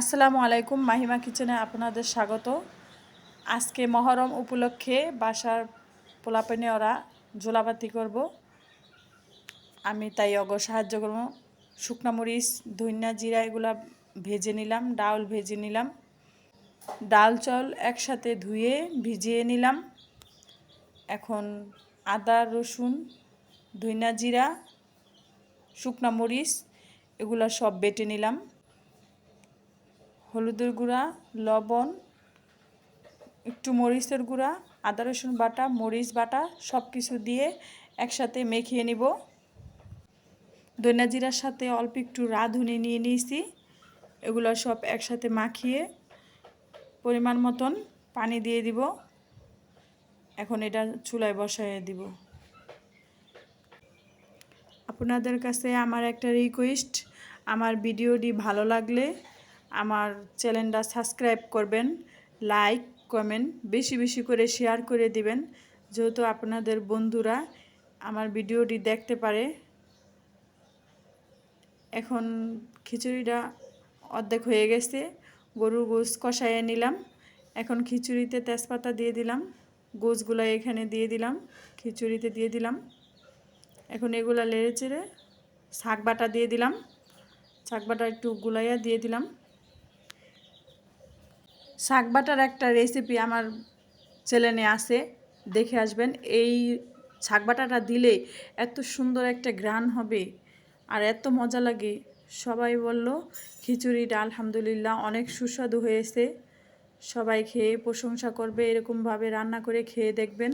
আসসালামু আলাইকুম, মাহিমা কিচেনে আপনাদের স্বাগত। আজকে মহরম উপলক্ষে বাসার পোলাপানে ওরা জোলাবাতি করব। আমি তাই অগ সাহায্য করব। শুকনা মরিচ, ধনিয়া জিরা এগুলা ভেজে নিলাম ডাল ভেজে নিলাম। ডাল চাল একসাথে ধুয়ে ভিজিয়ে নিলাম। এখন আদা, রসুন, ধনিয়া জিরা, শুকনা মরিচ এগুলো সব বেটে নিলাম। হলুদের গুঁড়া, লবণ, একটু মরিচের গুঁড়া, আদা, রসুন বাটা, মরিচ বাটা সব কিছু দিয়ে একসাথে মেখিয়ে নিব। দইনা জিরার সাথে অল্প একটু রাঁধুনি নিয়ে নিয়েছি। এগুলো সব একসাথে মাখিয়ে পরিমাণ মতন পানি দিয়ে দিব। এখন এটা চুলায় বসায় দিব। আপনাদের কাছে আমার একটা রিকোয়েস্ট আমার ভিডিওটি ভালো লাগলে আমার চ্যানেলটা সাবস্ক্রাইব করবেন, লাইক কমেন্ট, বেশি বেশি করে শেয়ার করে দিবেন, যেহেতু আপনাদের বন্ধুরা আমার ভিডিওটি দেখতে পারে। এখন খিচুড়িটা অর্ধেক হয়ে গেছে গরুর গোস কষাইয়ে নিলাম। এখন খিচুড়িতে তেজপাতা দিয়ে দিলাম গোসগুলো এখানে দিয়ে দিলাম, খিচুড়িতে দিয়ে দিলাম। এখন এগুলা লেড়ে চেড়ে শাক বাটা দিয়ে দিলাম, শাক বাটা একটু গুলাইয়া দিয়ে দিলাম। শাক বাটার একটা রেসিপি আমার ছেলে চ্যানেলে আসে দেখে আসবেন। এই শাক বাটাটা দিলে এত সুন্দর একটা গ্রান হবে আর এত মজা লাগে। সবাই বলল খিচুড়িটা আলহামদুলিল্লাহ অনেক সুস্বাদু হয়েছে। সবাই খেয়ে প্রশংসা করবে, এরকমভাবে রান্না করে খেয়ে দেখবেন।